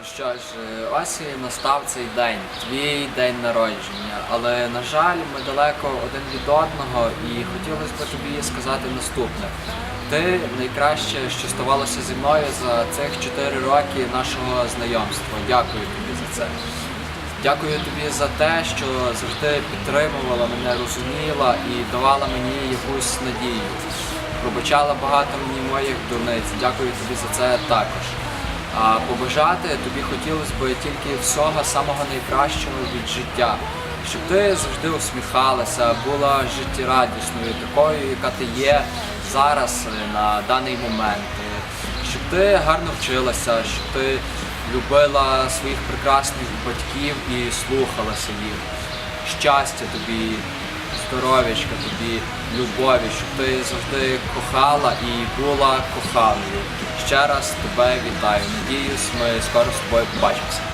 Ну що ж, е, ось настав цей день, твій день народження. Але на жаль, ми далеко один від одного, і хотілося б тобі сказати наступне. Ти найкраще, що ставалося зі мною за цих 4 роки нашого знайомства. Дякую тобі за це. Дякую тобі за те, що завжди підтримувала мене, розуміла і давала мені якусь надію. Пробачала багато мені моїх дурниць. Дякую тобі за це також. А побажати тобі хотілося б тільки всього самого найкращого від життя, щоб ти завжди усміхалася, була життєрадісною, такою, яка ти є зараз е, на даний момент. Щоб ти гарно вчилася, щоб ти любила своїх прекрасних батьків і слухалася їх. Щастя тобі, здоров'ячка тобі, любові, щоб ти завжди кохала і була коханою. Ще раз тебе вітаю. Надіюсь, ми скоро з тобою побачимося.